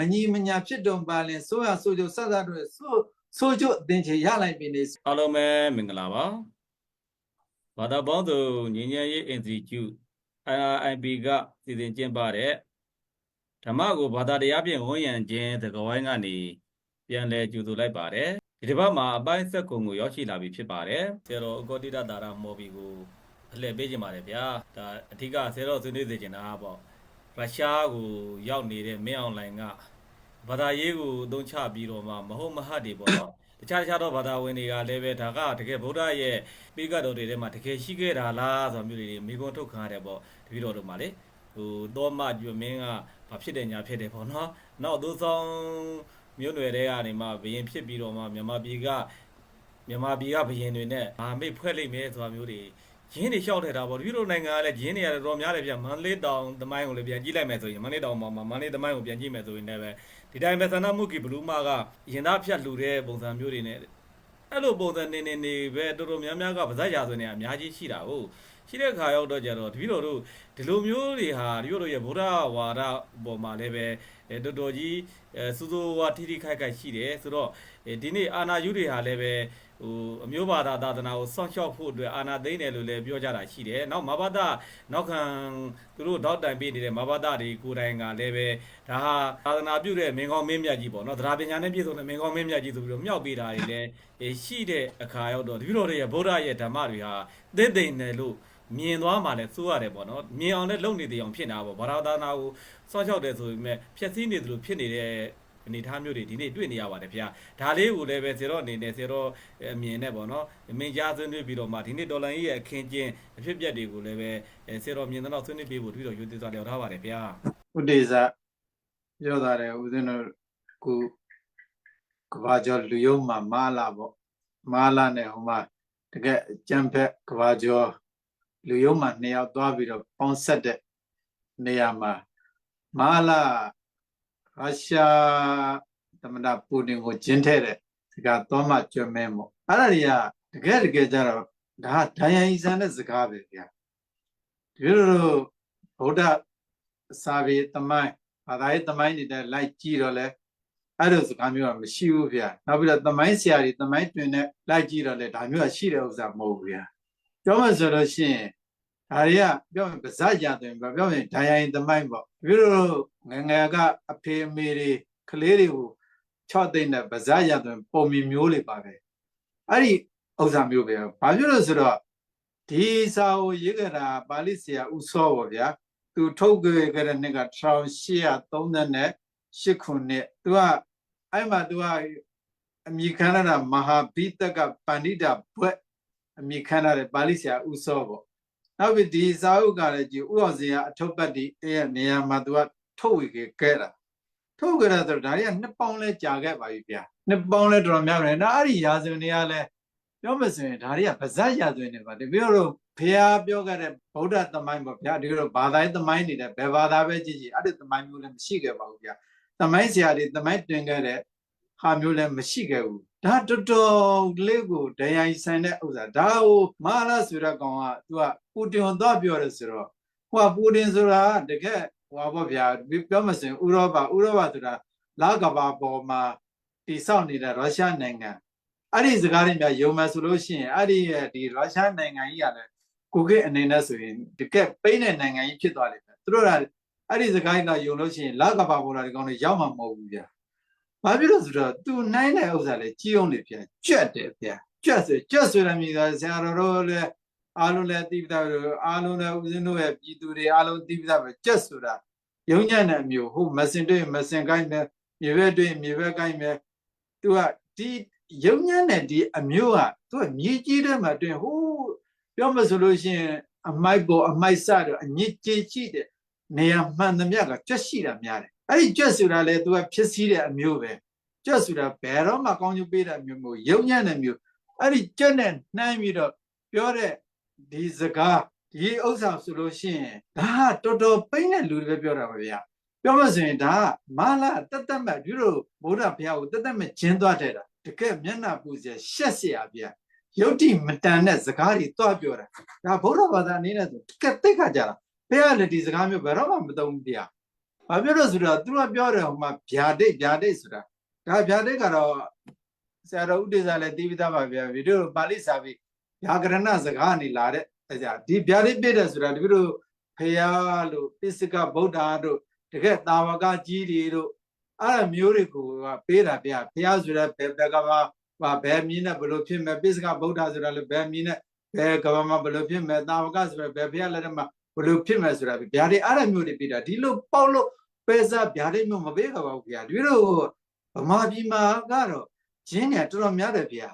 မညီမညာဖြစ်တုံပါလင်ဆိုရဆိုကြစသတို့ဆိုဆိုကြအသင်ချေရလိုက်ပြီနေအားလုံးပဲမင်္ဂလာပါဘာသာပေါင်းစုံညီညာရေး Institute IRIP ကစီစဉ်ကျင်းပတဲ့ဓမ္မကိုဘာသာတရားဖြင့်ဝန်ရံခြင်းသကဝိုင်းကနေပြန်လည်ကြိုဆိုလိုက်ပါတယ်ဒီတစ်ပတ်မှာအပိုင်းဆက်ကုံကိုရောက်ရှိလာပြီဖြစ်ပါတယ်ဆရာတော်အကောတိတတာရမော်ဘီကိုအလှည့်ပေးခြင်းပါတယ်ဗျာဒါအဓိကဆရာတော်ဆွေးနွေးစေချင်တာကပေါ့ရုရှားကိုရောက်နေတဲ့မင်းအွန်လိုင်းက ဘာသာရေးကိုအသုံးချပြီးတော့မှမဟုတ်မဟတ်တွေပေါ့နော်တခြားတခြားသောဘာသာဝင်တွေကလည်းပဲဒါကတကယ်ဗုဒ္ဓရဲ့ပိကတော်တွေထဲမှာတကယ်ရှိခဲ့တာလားဆိုတာမျိုးတွေမိကွန်းထုတ်ခံရတယ်ပေါ့တပည့်တော်တို့မှာလေဟိုသောမကျွမင်းကဘာဖြစ်တယ်ညာဖြစ်တယ်ပေါ့နော်နောက်သို့ဆောင်မျိုးနွယ်တွေကနေမှဘယင်ဖြစ်ပြီးတော့မှမြန်မာပြည်ကမြန်မာပြည်ကဘယင်တွေနဲ့ဗာမိတ်ဖွဲ့လိုက်မယ်ဆိုတာမျိုးတွေရင်းတွေလျှောက်ထည့်တာပေါ့တပည့်တော်နိုင်ငံကလည်းရင်းတွေရတယ်တော်များတယ်ဗျမန္တလေးတောင်သမိုင်းကိုလည်းပြန်ကြည့်လိုက်မယ်ဆိုရင်မန္တလေးတောင်မှာမန္တလေးသမိုင်းကိုပြန်ကြည့်မယ်ဆိုရင်လည်းပဲ ဒီတိုင်းပဲသန္တာမုကိဘလူးမာကရင်သားဖြတ်လူတဲ့ပုံစံမျိုးတွေနဲ့အဲ့လိုပုံစံနေနေနေပဲတော်တော်များများကဗဇက်ရာဇဝင်တွေအများကြီးရှိတာဟုတ်ရှိတဲ့ခါရောက်တော့ကြတော့တပည့်တော်တို့ ဒီလိုမျိုးတွေဟာတပည့်တော်ရဲ့ဗုဒ္ဓဝါဒပေါ်မှာလည်းပဲအဲတော်တော်ကြီးအဲစူးစူးဝါထိထိခိုက်ခိုက်ရှိတယ်ဆိုတော့ဒီနေ့အာနာယုတွေဟာလည်းပဲဟိုအမျိုးဘာသာသာသနာကိုစောင့်ရှောက်ဖို့အတွက်အာနာသိမ့်တယ်လို့လည်းပြောကြတာရှိတယ်။နောက်မဘာသာနောက်ခံသူတို့တောက်တိုင်ပေးနေတဲ့မဘာသာတွေကိုယ်တိုင်ကလည်းပဲဒါဟာသာသနာပြုတဲ့မင်းကောင်းမင်းမြတ်ကြီးပေါ့နော်။သဒ္ဓပညာနဲ့ပြည့်စုံတဲ့မင်းကောင်းမင်းမြတ်ကြီးဆိုပြီးတော့မြောက်ပေးတာတွေလည်းရှိတဲ့အခါရောက်တော့တပည့်တော်တွေရဲ့ဗုဒ္ဓရဲ့ဓမ္မတွေဟာသိသိမ့်တယ်လို့ မြင်သွားမှလည်းစိုးရတယ်ပေါ့နော်မြင်အောင်လည်းလုပ်နေသေးအောင်ဖြစ်နေတာပေါ့ဘာသာသာနာကိုစောင့်ရှောက်တယ်ဆိုပေမဲ့ဖြည့်ဆည်းနေသလိုဖြစ်နေတဲ့အနေထားမျိုးတွေဒီနေ့တွေ့နေရပါတယ်ဗျာဒါလေးကိုလည်းပဲဆေတော့အနေနဲ့ဆေတော့အမြင်နဲ့ပေါ့နော်မင်းကြားဆွေးနွေးပြီးတော့မှဒီနေ့ဒေါ်လာကြီးရဲ့အခင်းကျင်းအဖြစ်အပျက်တွေကိုလည်းပဲဆေတော့မြင်တော့ဆွေးနွေးပြီးဖို့ပြီးတော့ယူသေးသွားလျောက်ထားပါတယ်ဗျာဥဒေဇပြောတာတယ်ဦးဇင်းတို့ခုကဘာကျော်လူယုံမှာမာလာပေါ့မာလာနဲ့ဟိုမှာတကယ်ကြံဖက်ကဘာကျော် လူယုံမှာနှစ်ယောက်သွားပြီးတော့ပေါင်းဆက်တဲ့နေရာမှာမာလာရုရှားသမ္မတပူတင်ကိုကျင်းထဲတဲ့ဒီကသွားမှကျွမ်းမဲမို့အဲ့ဒါတွေကတကယ်တကယ်ကြတော့ဒါဒိုင်ယန်ဤဆန်တဲ့စကားပဲဗျာဒီလိုဗုဒ္ဓစာပေတမိုင်းဘာသာရေးတမိုင်းနေတဲ့လိုက်ကြည့်တော့လဲအဲ့လိုစကားမျိုးကမရှိဘူးဗျာနောက်ပြီးတော့တမိုင်းဆရာတွေတမိုင်းတွင်နဲ့လိုက်ကြည့်တော့လဲဒါမျိုးကရှိတဲ့ဥစ္စာမဟုတ်ဘူးဗျာ ပြောမှဆိုလို့ရှိရင်ဒါတွေကပြောရင်ပါဇက်ရသွင်ပြောရင်ဒိုင်ယန်တမိုင်းပေါ့ဒီလိုငငယ်ကအဖေအမေတွေကလေးတွေကို6သိန်းနဲ့ပါဇက်ရသွင်ပုံမြင်မျိုးလေးပါပဲအဲ့ဒီဥစ္စာမျိုးပဲဘာဖြစ်လို့ဆိုတော့ဒီစာကိုရေးကြတာပါဠိဆရာဥစောပေါ့ဗျာသူထုတ်ခဲ့ကြတဲ့နှစ်က1838ခုနှစ်သူကအဲ့မှာသူကအမိခန္ဓာမဟာဘိတကပန္တိတာဘွဲ့ အမိခန္ဓာတဲ့ပါဠိဆရာဥစောပေါ့နောက်ပြီးဒီစာအုပ်ကလည်းကြည့်ဥအောင်စင်ကအထုပ်ပတ်ဒီအဲ့ရနေရာမှာသူကထုတ်ဝေခဲ့ခဲ့တာထုတ်ခဲ့တာဆိုတော့ဒါတွေကနှစ်ပေါင်းလဲကြာခဲ့ပါပြီဗျာနှစ်ပေါင်းလဲတော်တော်များတယ်နော်အဲ့ဒီရာဇဝင်တွေကလည်းပြောမစင်ဒါတွေကဗဇက်ရာဇဝင်တွေပါတကယ်တော့ဖះပြောခဲ့တဲ့ဗုဒ္ဓသမိုင်းပေါ့ဗျာဒီလိုဘာသာရေးသမိုင်းနေတဲ့ဘယ်ဘာသာပဲကြည့်ကြည့်အဲ့ဒီသမိုင်းမျိုးလည်းမရှိခဲ့ပါဘူးဗျာသမိုင်းဆရာတွေသမိုင်းတွင်ခဲ့တဲ့ဟာမျိုးလည်းမရှိခဲ့ဘူး ဒါတော်တော်လေးကိုဒယိုင်ဆန်တဲ့ဥစ္စာဒါကိုမာလာဆိုတဲ့ကောင်ကသူကပူတင်သွားပြောတယ်ဆိုတော့ဟိုကပူတင်ဆိုတာတကယ်ဟိုပါဗျာပြောမစင်ဥရောပဥရောပဆိုတာလာကဘာပေါ်မှာတိဆောက်နေတဲ့ရုရှားနိုင်ငံအဲ့ဒီစကားတွေများယုံမှဆိုလို့ရှိရင်အဲ့ဒီဒီရုရှားနိုင်ငံကြီးကလည်းကိုကိအနေနဲ့ဆိုရင်တကယ်ပိန်းတဲ့နိုင်ငံကြီးဖြစ်သွားလိမ့်မယ်သူတို့ကအဲ့ဒီစကားကြီးတော့ယုံလို့ရှိရင်လာကဘာပေါ်လာဒီကောင်တွေရောက်မှာမဟုတ်ဘူးဗျာ ဘာဖြစ်လို့ဆိုတော့သူနိုင်တဲ့ဥစ္စာလေကြီးအောင်လေဗျာကြွက်တယ်ဗျာကြွက်ဆိုကြွက်ဆိုတဲ့မြေသားဆရာတော်တို့လည်းအားလုံးလည်းသိပ္ပတာအားလုံးလည်းဦးဇင်းတို့ရဲ့ပြည်သူတွေအားလုံးသိပ္ပတာပဲကြွက်ဆိုတာယုံညံ့တဲ့အမျိုးဟုတ်မစင်တွေ့မစင်ကိုင်းနဲ့မြေဘက်တွေ့မြေဘက်ကိုင်းနဲ့သူကဒီယုံညံ့တဲ့ဒီအမျိုးကသူကမြေကြီးတဲ့မှာတွေ့ဟိုးပြောမဆိုလို့ရှိရင်အမိုက်ပေါ်အမိုက်စတော့အညစ်ကြေးရှိတဲ့နေရာမှန်သမျှကကြွက်ရှိတာများတယ် အဲ့ဒီကြွက်ဆိုတာလေ तू ကဖြစ်စည်းတဲ့အမျိုးပဲကြွက်ဆိုတာဘယ်တော့မှကောင်းကျိုးပေးတဲ့မျိုးမျိုးရုံညံ့တဲ့မျိုးအဲ့ဒီကြွက်နဲ့နှမ်းပြီးတော့ပြောတဲ့ဒီစကားဒီဥစ္စာဆိုလို့ရှိရင်ဒါကတော်တော်ပိန့်တဲ့လူတွေပဲပြောတာပါဗျာပြောမှဆိုရင်ဒါကမလာတတ်တတ်မဲ့ဒီလိုဘုရားဘုရားကိုတတ်တတ်မဲ့ကျင်းသွားတဲ့တာတကယ်မျက်နှာပူစရာရှက်စရာဗျာယုတ်တိမတန်တဲ့စကားတွေတွားပြောတာဒါဘုရားဘာသာအနေနဲ့ဆိုတကယ်သိခါကြတာဘုရားလည်းဒီစကားမျိုးဘယ်တော့မှမသုံးဘူးတရား ဘာပြောလို့ဆိုတော့သူကပြောတယ်ဟိုမှာဗျာဒိတ်ဗျာဒိတ်ဆိုတာဒါဗျာဒိတ်ကတော့ဆရာတော်ဥဒေဇာလည်းသိပြီးသားပါဗျာဗီဒီယိုပါဠိစာပြီးဗျာကရဏစကားနေလာတဲ့အဲ့ဒီဗျာဒိတ်ပြည့်တယ်ဆိုတာဒီလိုဖရာလို့ပစ္စကဗုဒ္ဓတို့တကယ်တာဝကကြီးတွေတို့အဲ့ဒါမျိုးတွေကိုကပေးတာဗျာဖရာဆိုတဲ့ဘယ်ဘက်ကမှဟာဘယ်မြင်းနဲ့ဘယ်လိုဖြစ်မယ်ပစ္စကဗုဒ္ဓဆိုတာလည်းဘယ်မြင်းနဲ့ဘယ်ကဘာမှဘယ်လိုဖြစ်မယ်တာဝကဆိုတဲ့ဘယ်ဖရာလက်ထက်မှာဘယ်လိုဖြစ်မယ်ဆိုတာဗျာဒိတ်အဲ့ဒါမျိုးတွေပေးတာဒီလိုပေါက်လို့ ပဲစားဗျာဒိတ်မျိုးမပေးကြပါဘူးဗျာဒီလိုဗမာပြည်မှာကတော့ဂျင်းเนี่ยတော်တော်များတယ်ဗျာ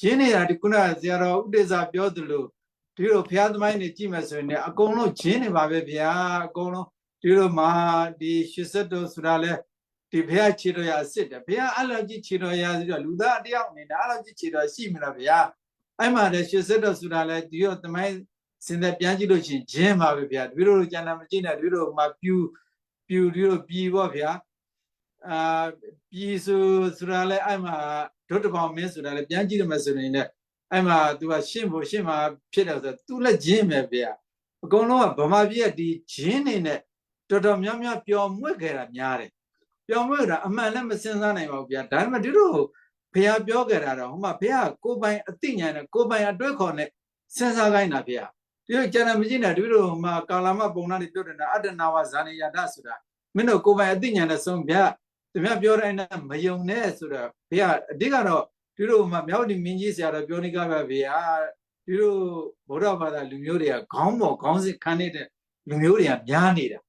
ဂျင်းနေတာဒီခုနကဆရာတော်ဥဒေစာပြောသလိုဒီလိုဘုရားသမိုင်းနေကြည့်မယ်ဆိုရင်လည်းအကုန်လုံးဂျင်းနေပါပဲဗျာအကုန်လုံးဒီလိုမှာဒီရှစ်ဆက်တော်ဆိုတာလဲဒီဘုရားခြေတော်ရအစ်စ်တယ်ဘုရားအဲ့လိုကြီးခြေတော်ရဆိုတော့လူသားအတယောက်နေတာအဲ့လိုကြီးခြေတော်ရှိမလားဗျာအဲ့မှာလည်းရှစ်ဆက်တော်ဆိုတာလဲဒီတော့သမိုင်းစင်သက်ပြန်ကြည့်လို့ရှိရင်ဂျင်းပါပဲဗျာဒီလိုကျန်တာမကြည့်နဲ့ဒီလိုမှာပြူ ပြူပြီးတော့ပြည်ပေါ့ဗျာအာပြည်ဆိုဆိုတာလဲအဲ့မှာဒုတ်တပေါင်မင်းဆိုတာလဲပြန်ကြည့်ရမယ်ဆိုရင်လည်းအဲ့မှာ तू ကရှင်းဖို့ရှင်းမှာဖြစ်တယ်ဆိုတော့ तू လက်ဂျင်းပဲဗျာအကုန်လုံးကဗမာပြည်ကဒီဂျင်းနေနဲ့တော်တော်များများပျော်မွေ့ခဲ့တာများတယ်ပျော်မွေ့တာအမှန်လည်းမစင်စားနိုင်ပါဘူးဗျာဒါပေမဲ့ဒီလိုဘုရားပြောခဲ့တာတော့ဟိုမှာဘုရားကိုယ်ပိုင်အသိဉာဏ်နဲ့ကိုယ်ပိုင်အတွေ့ခေါ်နဲ့စဉ်းစားခိုင်းတာဗျာ ဒီလိုကျန်တယ်မကြည့်နဲ့ဒီလိုဟိုမှာကာလမပုံနာတွေပြောတယ်နော်အတ္တနာဝဇာနေယတဆိုတာမင်းတို့ကိုယ်ပိုင်အသိဉာဏ်နဲ့ဆုံးဗျာသူများပြောတဲ့အတိုင်းမယုံနဲ့ဆိုတော့ဘုရားအဓိကတော့ဒီလိုမှမြောက်ဒီမင်းကြီးဆရာတော်ပြောနေကြပါဗျာဒီလိုဗုဒ္ဓဘာသာလူမျိုးတွေကခေါင်းပေါ်ခေါင်းစစ်ခံနေတဲ့လူမျိုးတွေကများနေတာ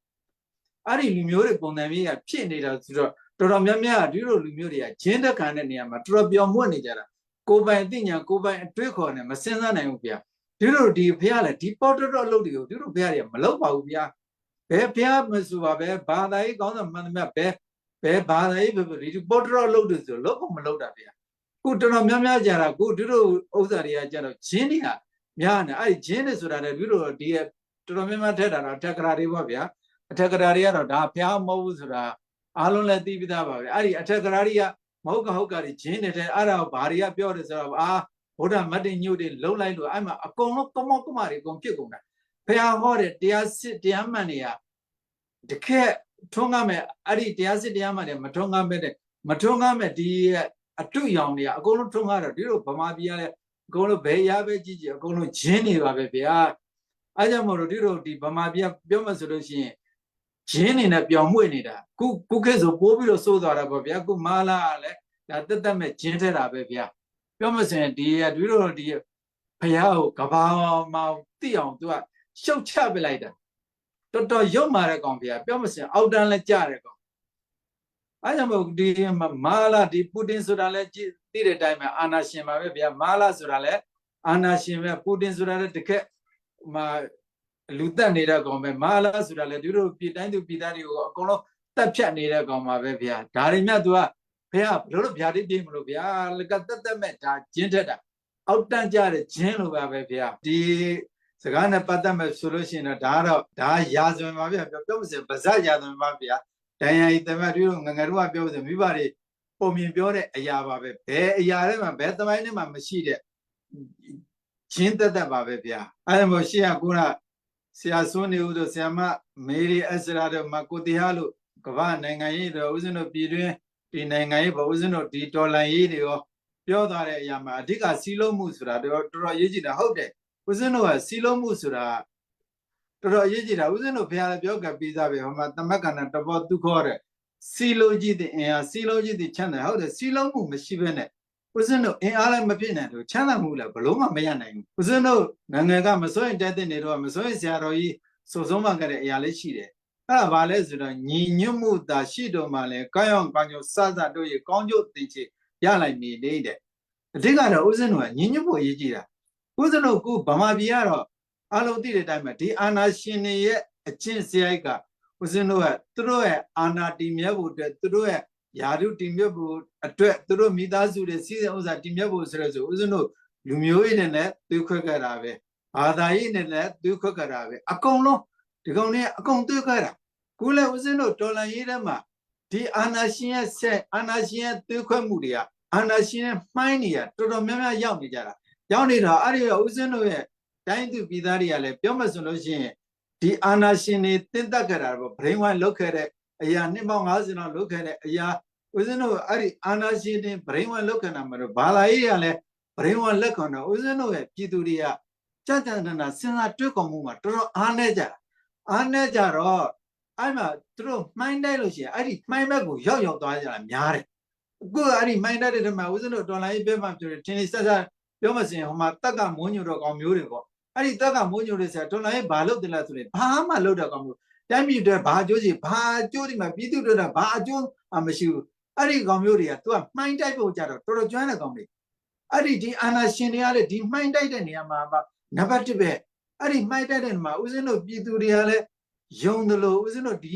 အဲ့ဒီလူမျိုးတွေပုံစံမျိုးကဖြစ်နေတာဆိုတော့တော်တော်များများဒီလိုလူမျိုးတွေကဂျင်းတက်ခံတဲ့နေရာမှာတော်တော်ပြောင်းမွတ်နေကြတာကိုယ်ပိုင်အသိဉာဏ်ကိုယ်ပိုင်အတွေ့ခေါ်နဲ့မစင်စားနိုင်ဘူးဗျာ ဒီလိုဒီဘုရားလည်းဒီပေါ်တော်တော်အလုပ်တွေကိုဒီလိုဘုရားတွေကမလုပ်ပါဘူးဗျာဘယ်ဘုရားမဆိုပါပဲဘာသာရေးကောင်းတဲ့မှန်သမျှဘယ်ဘယ်ဘာသာရေးပဲဒီပေါ်တော်လို့လို့ဆိုလို့မလုပ်တာဗျာခုတော်တော်များများကြတာခုဒီလိုဥစ္စာတွေကကြတော့ဂျင်းတွေကများနေအဲ့ဒီဂျင်းတွေဆိုတာလည်းဒီလိုဒီတော်တော်များများထက်တာတော့ထက်ကရာတွေပေါ့ဗျာအထက်ကရာတွေကတော့ဒါဘုရားမဟုတ်ဘူးဆိုတာအားလုံးလည်းသိပြီးသားပါပဲအဲ့ဒီအထက်ကရာတွေကမဟုတ်ကဟုတ်ကတွေဂျင်းတွေတဲ့အဲ့ဒါဘာတွေကပြောတယ်ဆိုတော့အာ ဗုဒ္ဓမတ်တင်ညုတ်တွေလုံးလိုက်လို့အဲ့မှာအကုန်လုံးကမောကမတွေအကုန်ဖြစ်ကုန်တာဖះဟောတဲ့တရားစစ်တရားမှန်တွေကတကယ်ထွန်းကားမဲ့အဲ့ဒီတရားစစ်တရားမှန်တွေမထွန်းကားမဲ့တဲ့မထွန်းကားမဲ့ဒီအတုရောင်တွေကအကုန်လုံးထွန်းကားတော့ဒီလိုဗမာပြည်ကလည်းအကုန်လုံးဘယ်ရပဲကြည့်ကြည့်အကုန်လုံးဂျင်းနေပါပဲဗျာအဲကြောင့်မို့လို့ဒီလိုဒီဗမာပြည်ကပြောမှဆိုလို့ရှိရင်ဂျင်းနေနဲ့ပြောင်းမွေ့နေတာခုခုခေတ်ဆိုပိုးပြီးတော့စိုးသွားတာပေါ့ဗျာခုမာလာကလည်းဒါတက်တက်မဲ့ဂျင်းထဲတာပဲဗျာ ပြောမှဆိုရင်ဒီဒီလိုဒီဖះကိုကဘာမှတိအောင်သူကရှုတ်ချပလိုက်တာတော်တော်ရုပ်မာတဲ့ကောင်ဗျာပြောမစင်အောက်တန်းလဲကြတဲ့ကောင်အဲကြောင့်မို့ဒီမာလာဒီပူတင်ဆိုတာလဲကြည့်သိတဲ့အတိုင်းပဲအာနာရှင်ပါပဲဗျာမာလာဆိုတာလဲအာနာရှင်ပဲပူတင်ဆိုတာလဲတကက်ဟိုလူတက်နေတဲ့ကောင်ပဲမာလာဆိုတာလဲသူတို့ပြည်တိုင်းသူပြည်သားတွေကိုအကုန်လုံးတက်ဖြတ်နေတဲ့ကောင်ပါပဲဗျာဒါတွေမြတ်သူက ဘုရားဘလို့လို့ဗျာတိပြေးမလို့ဗျာလကတက်တက်မဲ့ဒါကျင်းထက်တာအောက်တန်းကြတဲ့ဂျင်းလိုပါပဲဗျာဒီစကားနဲ့ပတ်သက်မဲ့ဆိုလို့ရှိရင်တော့ဒါကတော့ဒါရာဇဝင်ပါဗျာပြောပြောမစင်ပါဇက်ရာဇဝင်ပါဗျာတန်ရာဤတမတ်တို့ငငယ်တို့ကပြောစင်မိဘတွေပုံမြင်ပြောတဲ့အရာပါပဲဘယ်အရာတွေမှာဘယ်သမိုင်းတွေမှာမရှိတဲ့ဂျင်းတက်တက်ပါပဲဗျာအဲဒါမို့ရှေ့ကကိုကဆရာစွန်းနေဦးတို့ဆရာမမေရီအစရာတို့မကိုတီဟာလို့ကမ္ဘာနိုင်ငံရေးတို့ဦးဇင်းတို့ပြည်တွင်း ဒီနိုင်ငံရေးဘဦးဇင်းတို့ဒီဒေါ်လာရေးတွေရောပြောသွားတဲ့အရာမှာအဓိကစီးလုံးမှုဆိုတာတော်တော်အရေးကြီးတာဟုတ်တယ်ဦးဇင်းတို့ကစီလုံးမှုဆိုတာတော်တော်အရေးကြီးတာဦးဇင်းတို့ဘုရားလည်းပြောကပြီးသားပဲဟိုမှာတမက်ကဏ္ဍတဘောသူခေါ်တဲ့စီလုံးကြီးတဲ့အင်အားစီလုံးကြီးတဲ့ချမ်းသာဟုတ်တယ်စီလုံးမှုမရှိဘဲနဲ့ဦးဇင်းတို့အင်အားလည်းမဖြစ်နိုင်လို့ချမ်းသာမှုလည်းဘလို့မှမရနိုင်ဘူးဦးဇင်းတို့နိုင်ငံကမစိုးရင်တက်တဲ့နေတော့မစိုးရင်ဆရာတော်ကြီးစုံဆုံးမှကြတဲ့အရာလေးရှိတယ် အဲ့ဒါဘာလဲဆိုတော့ညီညွတ်မှုသာရှိတော်မှလည်းကောင်းအောင်ကောင်းကျိုးစစတို့ရေကောင်းကျိုးသင်ချေရလိုက်နေနေတဲ့အဓိကတော့ဦးဇင်းတို့ကညီညွတ်ဖို့အရေးကြီးတာဦးဇနုတ်ကူဗမာပြည်ကတော့အလုံးသိတဲ့အတိုင်းပဲဒီအာနာရှင်တွေရဲ့အချင်းစရိုက်ကဦးဇနုတ်ကသူတို့ရဲ့အာနာတည်မြဲဖို့အတွက်သူတို့ရဲ့ယာရုတည်မြဲဖို့အတွက်သူတို့မိသားစုတွေစီးစိမ်ဥစ္စာတည်မြဲဖို့ဆိုရဆိုဦးဇနုတ်လူမျိုးရေးနဲ့လည်းသူခွက်ကြတာပဲဘာသာရေးနဲ့လည်းသူခွက်ကြတာပဲအကုန်လုံး ဒီကောင်တွေအကုန်သူခွက်တာခုလည်းဦးဇနုတ်တော်လန်ရေးထဲမှာဒီအာနာရှင်ရဲ့ဆက်အာနာရှင်ရဲ့သူခွက်မှုတွေကအာနာရှင်ရဲ့မှိုင်းနေရတော်တော်များများရောက်နေကြတာရောက်နေတာအဲ့ဒီဥစဉ်တို့ရဲ့တိုင်းသူပြည်သားတွေကလည်းပြောမှဆိုလို့ရှိရင်ဒီအာနာရှင်တွေတင့်တက်ကြတာပေါ့ brain wine လောက်ခဲ့တဲ့အရာနှစ်ပေါင်း50လောက်လုပ်ခဲ့တဲ့အရာဦးဇင်းတို့အဲ့ဒီအာနာရှင်တင်ဗရင်ဝင်လောက်ခံတာမလို့ဘာသာရေးကလည်းဗရင်ဝင်လက်ခံတော့ဦးဇင်းတို့ရဲ့ပြည်သူတွေကကြကြတနာစဉ်းစားတွေးခေါ်မှုမှာတော်တော်အားနေကြတာ အားနေကြတော့အဲ့မှာသူတို့မှိုင်းတိုက်လို့ရှိရင်အဲ့ဒီမှိုင်းဘက်ကိုရောက်ရောက်သွားကြတာများတယ်အခုကအဲ့ဒီမှိုင်းတိုက်တဲ့တည်းမှာဦးဇင်းတို့တော်လိုင်းရေးဘက်မှာပြောတယ်ထင်းလေးဆက်ဆက်ပြောမစင်ဟိုမှာတက်ကမွန်းညိုတော့ကောင်မျိုးတွေပေါ့အဲ့ဒီတက်ကမွန်းညိုတွေဆရာတော်လိုင်းရေးဘာလုပ်တယ်လဲဆိုရင်ဘာမှလုပ်တော့ကောင်မျိုးတိုင်းပြည်တွေဘာအကျိုးစီဘာအကျိုးဒီမှာပြည်သူတွေကဘာအကျိုးအမရှိဘူးအဲ့ဒီကောင်မျိုးတွေက तू ကမှိုင်းတိုက်ဖို့ကြတော့တော်တော်ကျွမ်းတဲ့ကောင်တွေအဲ့ဒီဒီအာနာရှင်တွေကလည်းဒီမှိုင်းတိုက်တဲ့နေရာမှာနံပါတ်1ပဲ အဲ့ဒီမှိုင်းတိုက်တဲ့နေရာမှာဦးဇင်းတို့ပြည်သူတွေကလည်းယုံတယ်လို့ဦးဇင်းတို့ဒီ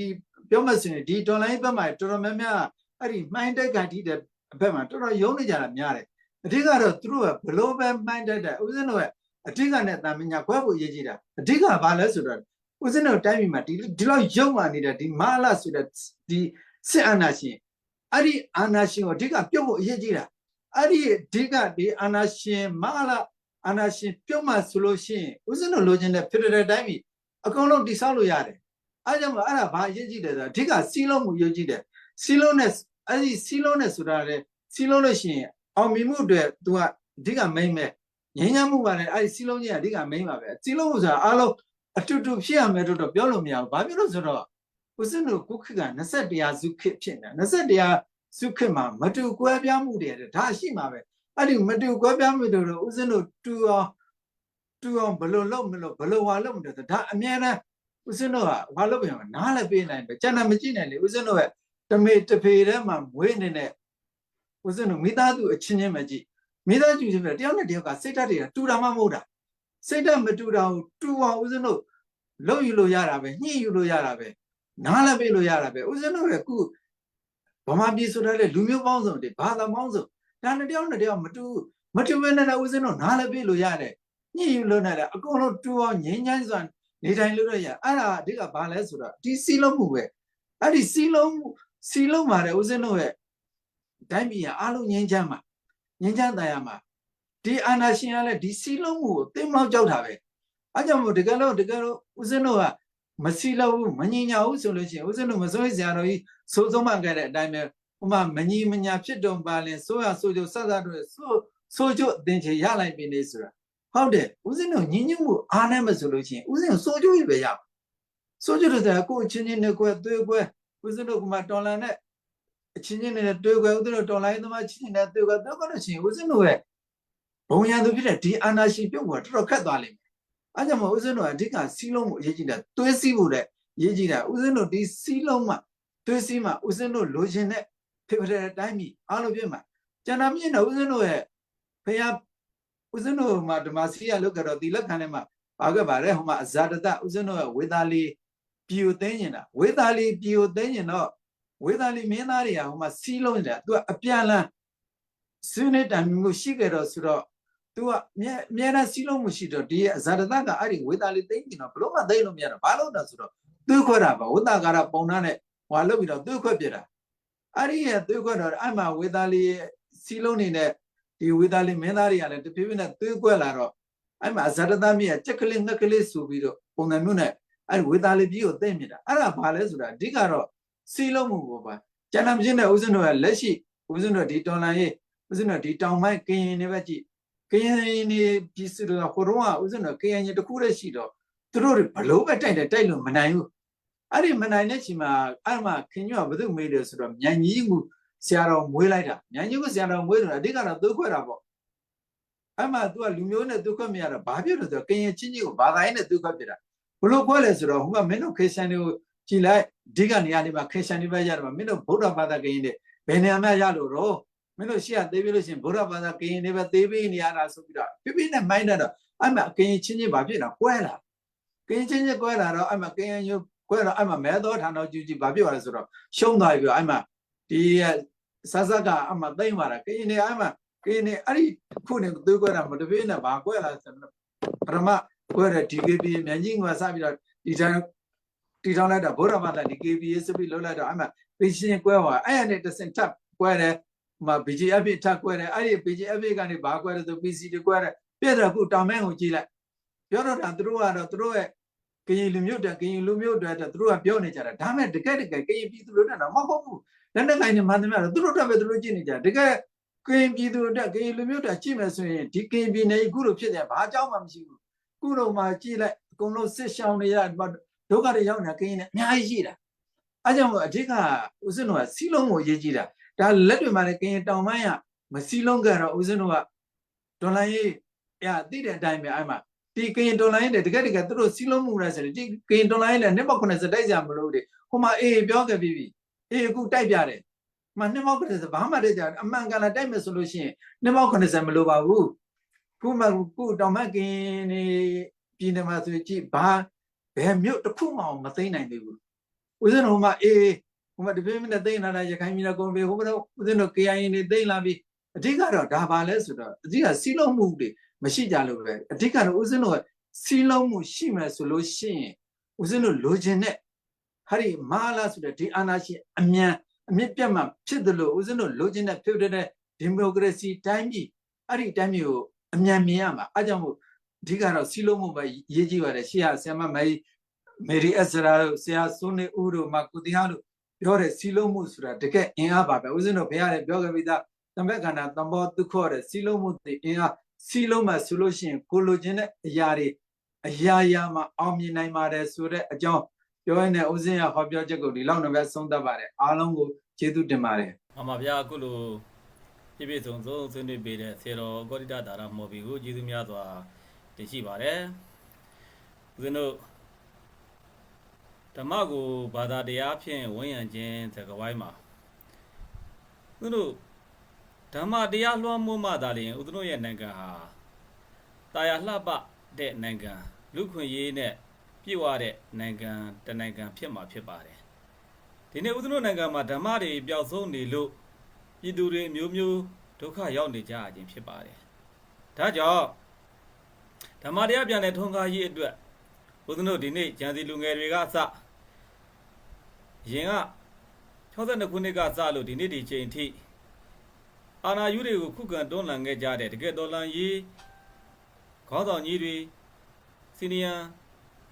ပြောမှဆိုရင်ဒီတော်လိုင်းဘက်မှာတော်တော်များများအဲ့ဒီမှိုင်းတိုက်ကန်တီးတဲ့အဘက်မှာတော်တော်ယုံနေကြတာများတယ်အဓိကတော့သူတို့ကဘလို့ပဲမှိုင်းတိုက်တဲ့ဦးဇင်းတို့ရဲ့အဓိကနဲ့တာမညာခွဲဖို့ရည်ကြည်တာအဓိကဘာလဲဆိုတော့ဦးဇင်းတို့တိုင်းပြည်မှာဒီဒီလောက်ယုံမှနေတဲ့ဒီမာလာဆိုတဲ့ဒီစစ်အာဏာရှင်အဲ့ဒီအာဏာရှင်ကိုအဓိကပြုတ်ဖို့အရေးကြီးတာအဲ့ဒီအဓိကဒီအာဏာရှင်မာလာ အာဏာရှင်ပြုတ်မှဆိုလို့ရှိရင်ဦးဇင်းတို့လိုချင်တဲ့ဖက်ဒရယ်တိုင်းပြည်အကုန်လုံးတိဆောက်လို့ရတယ်အဲ့ကြောင့်မို့အဲ့ဒါဘာအရေးကြီးတယ်ဆိုတော့အဓိကစီးလုံးမှုအရေးကြီးတယ်စီးလုံးနဲ့အဲ့ဒီစီးလုံးနဲ့ဆိုတာလေစီးလုံးလို့ရှိရင်အောင်မြင်မှုအတွက် तू ကအဓိကမိမ့်မဲ့ငြိမ်းချမ်းမှုကလည်းအဲ့ဒီစီးလုံးကြီးကအဓိကမိမ့်ပါပဲစီးလုံးမှုဆိုတာအားလုံးအတူတူဖြစ်ရမယ်တော့တော့ပြောလို့မရဘူးဘာဖြစ်လို့ဆိုတော့ဦးဇင်းတို့ကုခက21ရာစုခေတ်ဖြစ်နေ21ရာစုခေတ်မှာမတူကွဲပြားမှုတွေဒါရှိမှာပဲ အဲ့ဒီမတူကွဲပြားမှုတွေတော့ဦးဇင်းတို့တူအောင်တူအောင်ဘယ်လိုလုပ်မလို့ဘယ်လိုဟာလုပ်မလို့ဒါအများနဲ့ဦးဇင်းတို့ကဘာလုပ်ပြန်နားလည်းပေးနိုင်တယ်ကျန်တာမကြည့်နိုင်လေဦးဇင်းတို့ရဲ့တမေတဖေထဲမှာမွေးနေတဲ့ဦးဇင်းတို့မိသားစုအချင်းချင်းမကြည့်မိသားစုချင်းပဲတယောက်နဲ့တယောက်ကစိတ်ဓာတ်တွေကတူတာမှမဟုတ်တာစိတ်ဓာတ်မတူတာကိုတူအောင်ဦးဇင်းတို့လုပ်ယူလို့ရတာပဲညှိယူလို့ရတာပဲနားလည်းပေးလို့ရတာပဲဦးဇင်းတို့ရဲ့ခုဗမာပြည်ဆိုတဲ့လူမျိုးပေါင်းစုံတွေဘာသာပေါင်းစုံ ဒါနဲ့တယောက်နဲ့တယောက်မတူမတူဘဲနဲ့ဦးဇင်းတို့နားလည်းပေးလို့ရတယ်ညှိယူလို့ရတယ်အကုန်လုံးတူအောင်ငြိမ်းချမ်းစွာနေတိုင်းလို့ရရအဲ့ဒါအဓိကဘာလဲဆိုတော့ဒီစီလုံးမှုပဲအဲ့ဒီစီလုံးစီလုံးမှာတဲ့ဦးဇင်းတို့ရဲ့တိုင်းပြည်ကအားလုံးငြိမ်းချမ်းမှာငြိမ်းချမ်းတရားမှာဒီအာနာရှင်ကလည်းဒီစီလုံးမှုကိုသိမောက်ကြောက်တာပဲအဲကြောင့်မို့တကယ်လို့တကယ်လို့ဦးဇင်းတို့ကမစီလို့ဘူးမငြိညာဘူးဆိုလို့ရှိရင်ဦးဇင်းတို့မစိုးရိမ်စရာတော့ကြီးစိုးဆုံးမှခဲ့တဲ့အတိုင်းပဲ ဥမာမငြိမညာဖြစ်တုံပါလင်စိုးရစိုးကြဆက်ဆက်တို့စိုးစိုးကြအသင်ချေရလိုက်ပြီနေဆိုတာဟုတ်တယ်ဦးဇင်းတို့ညီညွတ်မှုအားနဲ့မဆိုလို့ရှိရင်ဦးဇင်းတို့စိုးကြကြီးပဲရပါစိုးကြတို့ကကိုအချင်းချင်းနဲ့ကွယ်သွေးကွယ်ဦးဇင်းတို့ကမှတော်လန်တဲ့အချင်းချင်းနဲ့တွေ့ကွယ်ဦးဇင်းတို့တော်လိုင်းသမားချင်းချင်းနဲ့တွေ့ကွယ်တော့ကတော့ချင်းဦးဇင်းတို့ရဲ့ဘုံရန်သူဖြစ်တဲ့ဒီအာနာရှင်ပြုတ်ကတော်တော်ခက်သွားလိမ့်မယ်အဲကြောင့်မို့ဦးဇင်းတို့ကအဓိကစီးလုံးမှုအရေးကြီးတာသွေးစည်းဖို့တဲ့ရေးကြည့်တာဦးဇင်းတို့ဒီစီးလုံးမှသွေးစည်းမှဦးဇင်းတို့လိုချင်တဲ့ ဖေဖေတဲ့အတိုင်းမြည်အားလုံးပြည့်မှာကျန်တာမြင်တော့ဦးဇင်းတို့ရဲ့ဖေယဦးဇင်းတို့မှာဓမ္မစီရလုတ်ကြတော့ဒီလက်ခံထဲမှာပါခဲ့ပါတယ်ဟိုမှာအဇာတတဦးဇင်းတို့ရဲ့ဝေသာလီပြည်ကိုသိနေတာဝေသာလီပြည်ကိုသိနေတော့ဝေသာလီမင်းသားတွေကဟိုမှာစီးလုံးနေတာသူကအပြန်လန်းဆွေးနွေးတိုင်မှုရှိကြတော့ဆိုတော့သူကအမြဲအမြဲတမ်းစီးလုံးမှုရှိတော့ဒီအဇာတတကအဲ့ဒီဝေသာလီသိနေတော့ဘလို့မှသိလို့မရတော့ဘာလို့လဲဆိုတော့သွေးခွက်တာပါဝတ္တကာရပုံနာနဲ့ဟွာလုပ်ပြီးတော့သွေးခွက်ပြတာ အဲ့ဒီရဲ့သွေးခွက်တော့အဲ့မှာဝေသာလီစီးလုံးနေတဲ့ဒီဝေသာလီမင်းသားတွေကလည်းတဖြည်းဖြည်းနဲ့သွေးခွက်လာတော့အဲ့မှာဇာတတမြရဲ့ကြက်ကလေးငှက်ကလေးဆိုပြီးတော့ပုံစံမျိုးနဲ့အဲ့ဝေသာလီပြည်ကိုသိမ့်မြတာအဲ့ဒါဘာလဲဆိုတာအဓိကတော့စီးလုံးမှုပေါ့ပါကျန်တာမဖြစ်တဲ့ဦးဇင်းတို့ကလက်ရှိဦးဇင်းတို့ဒီတော်လန်ရေးဦးဇင်းတို့ဒီတောင်မိုက်ကရင်တွေပဲကြည့်ကရင်နေပြည်စုတော့ဟိုတော့ကဦးဇင်းတို့ကရင်ကြီးတစ်ခုတည်းရှိတော့သူတို့ဘလို့ပဲတိုက်တယ်တိုက်လို့မနိုင်ဘူး အဲ့ဒီမနိုင်တဲ့ချိန်မှာအဲ့မှာခင်ညကဘု து မေးတယ်ဆိုတော့မြန်ကြီးမှုဆရာတော်မွေးလိုက်တာမြန်ကြီးမှုဆရာတော်မွေးတယ်အဓိကတော့သွေးခွဲတာပေါ့အဲ့မှာ तू ကလူမျိုးနဲ့သွေးခွဲမရတော့ဘာဖြစ်လို့ဆိုတော့ကရင်ချင်းကြီးကိုဘာသာရေးနဲ့သွေးခွဲပြတာဘလို့ခွဲလဲဆိုတော့ဟိုကမင်းတို့ခရစ်ယာန်တွေကိုကြည်လိုက်အဓိကနေရာလေးမှာခရစ်ယာန်တွေပဲရတယ်မင်းတို့ဗုဒ္ဓဘာသာကရင်တွေဘယ်နေရာမှရလို့တော့မင်းတို့ရှေ့ကသေးပြလို့ရှိရင်ဗုဒ္ဓဘာသာကရင်တွေပဲသေးပေးနေရတာဆိုပြီးတော့ပြပြနဲ့မိုင်းတော့အဲ့မှာကရင်ချင်းချင်းဘာဖြစ်တာကွဲလာကရင်ချင်းချင်းကွဲလာတော့အဲ့မှာကရင်မျိုး ကွဲတော့အဲ့မှာမဲတော်ဌာနကျူကြီးဘာဖြစ်သွားလဲဆိုတော့ရှုံးသွားပြီအဲ့မှာဒီဆဆကအမှသိမ့်ပါတာကရင်နေအဲ့မှာကရင်နေအဲ့ဒီခုနေသွေးကွဲတာမတပြေးနဲ့ဘာကွဲလာဆိုတော့ပရမကွဲတဲ့ DKB မြန်ကြီးငွာစပြီးတော့ဒီတိုင်းတီထောင်လိုက်တာဗုဒ္ဓဘာသာ DKB ဆိုပြီးလှုပ်လိုက်တော့အဲ့မှာပင်ရှင်ကွဲသွားအဲ့ရနဲ့တစင်ထပ်ကွဲတယ်ဟိုမှာ BGF ထပ်ကွဲတယ်အဲ့ဒီ BGF ကနေဘာကွဲတယ်ဆို PC တွေကွဲတယ်ပြည့်တယ်ခုတောင်မဲကိုကြည့်လိုက်ပြောတော့တာသူတို့ကတော့သူတို့ရဲ့ ကရင်လူမျိုးတက်ကရင်လူမျိုးတက်သူတို့ကပြောနေကြတာဒါမဲ့တကယ်တကယ်ကရင်ပြည်သူလူတက်တော့မဟုတ်ဘူးလက်နက်ကိုင်နေမှန်သမျှတော့သူတို့တက်ပဲသူတို့ကြည့်နေကြတကယ်ကရင်ပြည်သူတက်ကရင်လူမျိုးတက်ကြည့်မယ်ဆိုရင်ဒီကရင်ပြည်နယ်အခုလိုဖြစ်တယ်ဘာအကြောင်းမှမရှိဘူးခုတော့မှကြည့်လိုက်အကုန်လုံးစစ်ရှောင်းနေရဒုက္ခတွေရောက်နေတာကရင်နဲ့အများကြီးရှိတာအဲကြောင့်အဓိကဦးစင်းတို့ကစီလုံးကိုရေးကြည့်တာဒါလက်တွေမှာလည်းကရင်တောင်ပိုင်းကမစီလုံးကြတော့ဦးစင်းတို့ကဒေါ်လာရေးရသိတဲ့အတိုင်းပဲအဲ့မှာ ဒီကရင်တော်လိုင်းတဲ့တကယ်တကယ်သူတို့စီးလုံးမှုလဲဆိုရင်ဒီကရင်တော်လိုင်းလည်းနှစ်ပေါက်90တိုက်ကြမလို့တဲ့ဟိုမှာအေးပြောခဲ့ပြီးပြီအေးအခုတိုက်ပြတယ်မနှစ်ပေါက်90ဘာမှတည်းကြအမှန်ကန်လာတိုက်မယ်ဆိုလို့ရှိရင်နှစ်ပေါက်90မလိုပါဘူးခုမှခုတောင်မကင်းနေပြည်နယ်မှာဆိုကြည့်ဘာဘယ်မြို့တစ်ခုမှမသိမ်းနိုင်သေးဘူးဦးဇင်းတို့ဟိုမှာအေးဟိုမှာတပြင်းပြင်းနဲ့သိမ်းလာတာရခိုင်ပြည်နယ်ကုန်ပြီဟိုမှာဦးဇင်းတို့ KIA နေသိမ်းလာပြီအဓိကတော့ဒါပါလဲဆိုတော့အဓိကစီးလုံးမှုတွေ မရှိကြလို့ပဲအဓိကတော့ဦးဇင်းတို့စီးလုံးမှုရှိမယ်ဆိုလို့ရှိရင်ဦးဇင်းတို့လိုချင်တဲ့ဟာဒီမာလာဆိုတဲ့ဒီအာဏာရှင်အမြန်အမြင့်ပြတ်မှဖြစ်တယ်လို့ဦးဇင်းတို့လိုချင်တဲ့ဖြစ်တဲ့ဒီမိုကရေစီတိုင်းပြည်အဲ့ဒီတိုင်းပြည်ကိုအမြန်မြင်ရမှာအဲကြောင့်မို့အဓိကတော့စီးလုံးမှုပဲရေးကြည့်ပါတယ်ရှေ့ကဆရာမမေမေရီအက်စရာတို့ဆရာစွန်းနေဦးတို့မကုတီဟာတို့ပြောတဲ့စီးလုံးမှုဆိုတာတကယ်အင်အားပါပဲဦးဇင်းတို့ဘုရားလည်းပြောခဲ့ပြီးသားတမက်ကန္တာတံဘောဒုက္ခတဲ့စီးလုံးမှုတွေအင်အား စီလုံးမှဆိုလို့ရှိရင်ကိုလိုချင်တဲ့အရာတွေအရာရာမှာအောင်မြင်နိုင်ပါတယ်ဆိုတဲ့အကြောင်းပြောရတဲ့ဦးစင်းရဟောပြောချက်ကိုဒီလောက်နဲ့ပဲဆုံးသတ်ပါတယ်အားလုံးကိုကျေးဇူးတင်ပါတယ်အမဗျာအခုလိုပြည့်ပြည့်စုံစုံဆွေးနွေးပေးတဲ့ဆေတော်ကောတိတဒါရမော်ဘီကိုကျေးဇူးများစွာတင်ရှိပါတယ်ဦးဇင်းတို့ဓမ္မကိုဘာသာတရားဖြင့်ဝန်ရံခြင်းသကဝိုင်းမှာဦးဇင်းတို့ ဓမ္မတရားလွှမ်းမိုးမှသာလျှင်ဦးဇင်းတို့ရဲ့နိုင်ငံဟာတာယာလှပတဲ့နိုင်ငံလူခွင့်ရေးနဲ့ပြည့်ဝတဲ့နိုင်ငံတစ်နိုင်ငံဖြစ်မှာဖြစ်ပါတယ်ဒီနေ့ဦးဇင်းတို့နိုင်ငံမှာဓမ္မတွေပျောက်ဆုံးနေလို့ပြည်သူတွေအမျိုးမျိုးဒုက္ခရောက်နေကြရခြင်းဖြစ်ပါတယ်။ဒါကြောင့်ဓမ္မတရားပြန်တဲ့ထွန်းကားရေးအတွက်ဦးဇင်းတို့ဒီနေ့ဂျန်စီလူငယ်တွေကအစရင်က62ခုနှစ်ကစလို့ဒီနေ့ဒီချိန်ထိ အာနာယူတွေကိုခုခံတွန်းလှန်ခဲ့ကြတဲ့တကယ်တော်လှန်ရေးခေါင်းဆောင်ကြီးတွေစီနီယံ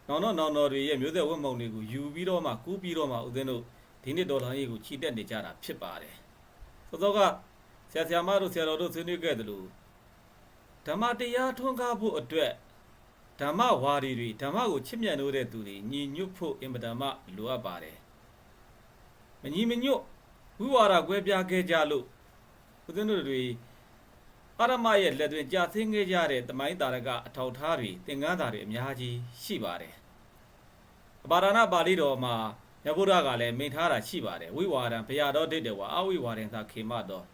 နောင်တော့နောင်တော်တွေရဲ့မျိုးဆက်ဝတ်မုံတွေကိုယူပြီးတော့မှကူးပြီးတော့မှဦးဇင်းတို့ဒီနေ့ဒေါ်လာရေးကိုချီတက်နေကြတာဖြစ်ပါတယ်။သောသောကဆရာဆရာမတို့ဆရာတော်တို့ဆွေးနွေးခဲ့သလိုဓမ္မတရားထွန်းကားဖို့အတွက်ဓမ္မဝါဒီတွေဓမ္မကိုချစ်မြတ်လို့တဲ့သူတွေညီညွတ်ဖို့အင်မတန်မှလိုအပ်ပါတယ်။မညီမညွတ်ဝိဝါဒကွဲပြားခဲ့ကြလို့ ဦးဇင်းတို့တွေအရမရဲ့လက်တွင်ကြာသိမ်းခဲ့ကြတဲ့တမိုင်းတာရကအထောက်ထားတွေသင်္ကန်းသားတွေအများကြီးရှိပါတယ်။အပါဒနာပါဠိတော်မှာမြတ်ဗုဒ္ဓကလည်းမိန့်ထားတာရှိပါတယ်ဝိဝါဒံဘယတော်ဒိဋ္ဌဝါအဝိဝါဒံသာခေမတော်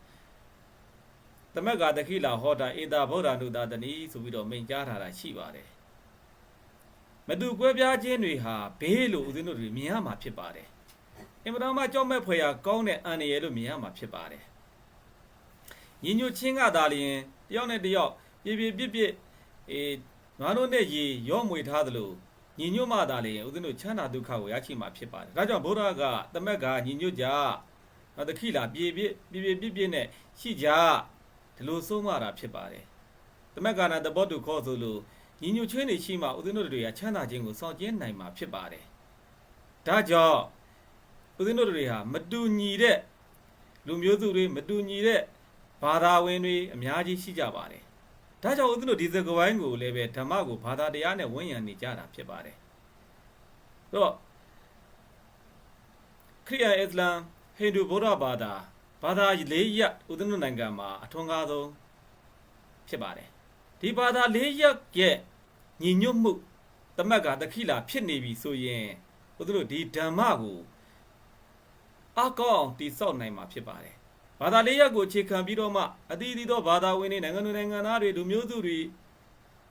သမက်ကတခိလာဟောတာဧတာဗုဒ္ဓနုတာတနီဆိုပြီးတော့မိန့်ကြားထားတာရှိပါတယ်မတူကွဲပြားခြင်းတွေဟာဘေးလို့ဦးဇင်းတို့တွေမြင်ရမှာဖြစ်ပါတယ်အင်မတန်မှကြောက်မဲ့ဖွယ်ရာကောင်းတဲ့အန္တရာယ်လို့မြင်ရမှာဖြစ်ပါတယ် ညီညွတ်ချင်းကသာလျင်တယောက်နဲ့တယောက်ပြပြပြပြအေးငါတို့နဲ့ရေရော့မွေထားသလိုညီညွတ်မှသာလေဦးဇင်းတို့ချမ်းသာဒုက္ခကိုရရှိမှာဖြစ်ပါတယ်။ဒါကြောင့်ဗုဒ္ဓကတမက်ကညီညွတ်ကြ။နောက်တခိလာပြေပြပြေပြေပြပြနဲ့ရှိကြဒီလိုဆုံးမတာဖြစ်ပါတယ်။တမက်ကနာတဘောတုခေါ်ဆိုလို့ညီညွတ်ချင်းတွေရှိမှဦးဇင်းတို့တွေကချမ်းသာခြင်းကိုဆောင်ကျဉ်နိုင်မှာဖြစ်ပါတယ်။ဒါကြောင့်ဦးဇင်းတို့တွေဟာမတူညီတဲ့လူမျိုးစုတွေမတူညီတဲ့ ဘာသာဝင်တွေအများကြီးရှိကြပါတယ်။ဒါကြောင့်ဦးဇင်းတို့ဒီစကဝိုင်းကိုလည်းပဲဓမ္မကိုဘာသာတရားနဲ့ဝန်ရံနေကြတာဖြစ်ပါတယ်။ဆိုတော့ခရိယန်အစ္စလာမ်ဟိန္ဒူဗုဒ္ဓဘာသာဘာသာလေးရပ်ဦးဇင်းတို့နိုင်ငံမှာအထွန်းကားဆုံးဖြစ်ပါတယ်။ဒီဘာသာလေးရပ်ရဲ့ညီညွတ်မှုတမက်ကတခိလာဖြစ်နေပြီဆိုရင်ဦးဇင်းတို့ဒီဓမ္မကိုအကောင်းတိဆောက်နိုင်မှာဖြစ်ပါတယ်။ ဘာသာလေးရပ်ကိုအခြေခံပြီးတော့မှအသီးသီးသောဘာသာဝင်တွေနိုင်ငံသူနိုင်ငံသားတွေလူမျိုးစုတွေ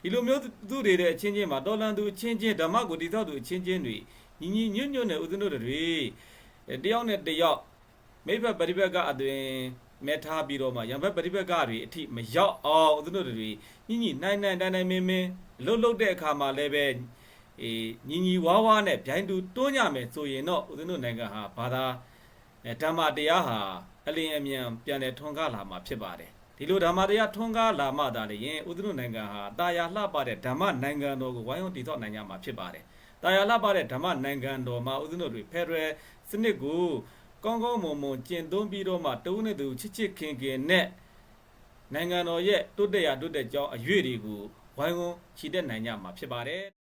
ဒီလိုမျိုးသူတွေတဲ့အချင်းချင်းမှာတော်လန်သူအချင်းချင်းဓမ္မကိုတည်ဆောက်သူအချင်းချင်းတွေညီညီညွတ်ညွတ်နဲ့ဦးဇင်းတို့တွေအဲတယောက်နဲ့တယောက်မိဘပရိဘက်ကအသွင်မဲထားပြီးတော့မှရံဘက်ပရိဘက်ကတွေအထိမရောက်အောင်ဦးဇင်းတို့တွေညီညီနိုင်နိုင်တိုင်းတိုင်းမင်းမင်းလှုပ်လှုပ်တဲ့အခါမှာလည်းပဲအေးညီညီဝါးဝါးနဲ့ဗျိုင်းတူတွန်းကြမယ်ဆိုရင်တော့ဦးဇင်းတို့နိုင်ငံဟာဘာသာအဲဓမ္မတရားဟာ အလင်းအမြန်ပြန်လည်ထွန်းကားလာမှာဖြစ်ပါတယ်ဒီလိုဓမ္မတရားထွန်းကားလာမှသာလျှင်ဥဒ္ဓနနိုင်ငံဟာတာယာလှပတဲ့ဓမ္မနိုင်ငံတော်ကိုဝိုင်းဝန်းတည်ဆောက်နိုင်ကြမှာဖြစ်ပါတယ်တာယာလှပတဲ့ဓမ္မနိုင်ငံတော်မှာဦးဇင်းတို့တွေဖက်ဒရယ်စနစ်ကိုကောင်းကောင်းမွန်မွန်ကျင့်သုံးပြီးတော့မှတဦးနဲ့တူချစ်ချစ်ခင်ခင်နဲ့နိုင်ငံတော်ရဲ့တိုးတက်ရာတိုးတက်ကြောင်းအရွေတွေကိုဝိုင်းဝန်းချီတက်နိုင်ကြမှာဖြစ်ပါတယ်